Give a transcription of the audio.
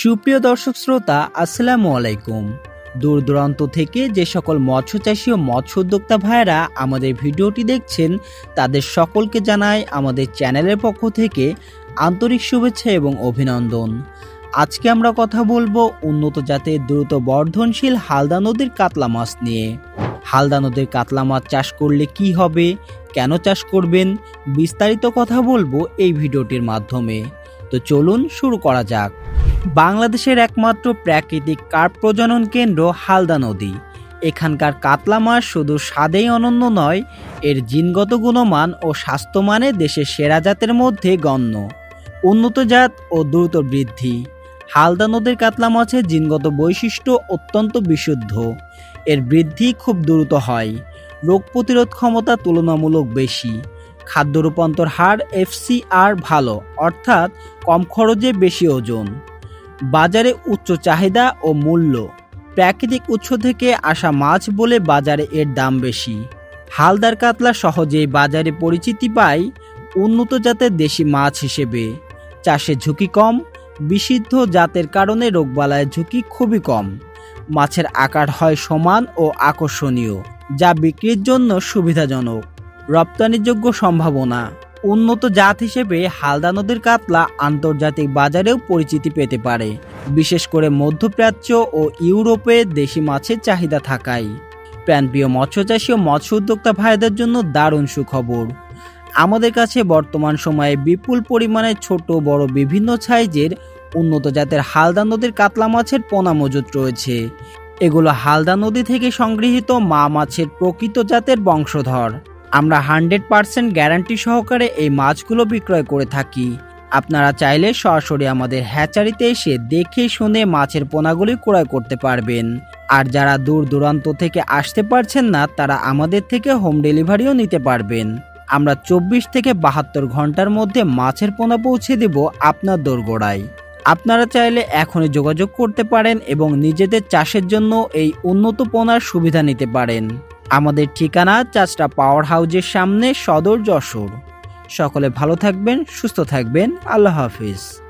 সুপ্রিয় দর্শক শ্রোতা, আসসালামু আলাইকুম। দূর দূরান্ত থেকে যে সকল মৎস্য চাষী ও মৎস্য উদ্যোক্তা ভাইয়েরা আমাদের ভিডিওটি দেখছেন, তাদের সকলকে জানাই আমাদের চ্যানেলের পক্ষ থেকে আন্তরিক শুভেচ্ছা এবং অভিনন্দন। আজকে আমরা কথা বলব উন্নত জাতের দ্রুত বর্ধনশীল হালদা নদীর কাতলা মাছ নিয়ে। হালদা নদীর কাতলা মাছ চাষ করলে কি হবে, কেন চাষ করবেন, বিস্তারিত কথা বলব এই ভিডিওটির মাধ্যমে। তো চলুন শুরু করা যাক। বাংলাদেশের একমাত্র প্রাকৃতিক কার্প প্রজনন কেন্দ্র হালদা নদী। এখানকার কাতলা মাছ শুধু স্বাদেই অনন্য নয়, এর জিনগত গুণমান ও স্বাস্থ্যমানে দেশের সেরা জাতের মধ্যে গণ্য। উন্নত জাত ও দ্রুত বৃদ্ধি। হালদা নদীর কাতলা মাছের জিনগত বৈশিষ্ট্য অত্যন্ত বিশুদ্ধ। এর বৃদ্ধি খুব দ্রুত হয়, রোগ প্রতিরোধ ক্ষমতা তুলনামূলক বেশি। খাদ্য রূপান্তর হার এফসিআর ভালো, অর্থাৎ কম খরচে বেশি ওজন। বাজারে উচ্চ চাহিদা ও মূল্য। প্রাকৃতিক উৎস থেকে আসা মাছ বলে বাজারে এর দাম বেশি। হালদার কাতলা সহজেই বাজারে পরিচিতি পায় উন্নত জাতের দেশি মাছ হিসেবে। চাষে ঝুঁকি কম, বিশুদ্ধ জাতের কারণে রোগবালায় ঝুঁকি খুবই কম। মাছের আকার হয় সমান ও আকর্ষণীয়, যা বিক্রির জন্য সুবিধাজনক। রপ্তানিযোগ্য সম্ভাবনা। উন্নত জাত হিসেবে হালদা নদীর কাতলা আন্তর্জাতিক বাজারেও পরিচিতি পেতে পারে। বিশেষ করে মধ্যপ্রাচ্য ও ইউরোপে দেশি মাছের চাহিদা থাকায়। প্রাণপ্রিয় মৎস্যচাষী ও মৎস্য উদ্যোক্তা ভাইদের জন্য দারুণ সুখবর। আমাদের কাছে বর্তমান সময়ে বিপুল পরিমাণে ছোট, বড়, বিভিন্ন সাইজের উন্নত জাতের হালদা নদীর কাতলা মাছের পোনা মজুত রয়েছে। এগুলো হালদা নদী থেকে সংগৃহীত মা মাছের প্রকৃত জাতের বংশধর। আমরা হান্ড্রেড পার্সেন্ট গ্যারান্টি সহকারে এই মাছগুলো বিক্রয় করে থাকি। আপনারা চাইলে সরাসরি আমাদের হ্যাচারিতে এসে দেখে শুনে মাছের পোনাগুলি ক্রয় করতে পারবেন। আর যারা দূর দূরান্ত থেকে আসতে পারছেন না, তারা আমাদের থেকে হোম ডেলিভারিও নিতে পারবেন। আমরা চব্বিশ থেকে বাহাত্তর ঘণ্টার মধ্যে মাছের পোনা পৌঁছে দেব আপনার দোরগোড়ায়। আপনারা চাইলে এখনই যোগাযোগ করতে পারেন এবং নিজেদের চাষের জন্য এই উন্নত পোনার সুবিধা নিতে পারেন। আমাদের ঠিকানা চাষটা পাওয়ার হাউজের সামনে সদর যশোর। সকলে ভালো থাকবেন, সুস্থ থাকবেন। আল্লাহ হাফিজ।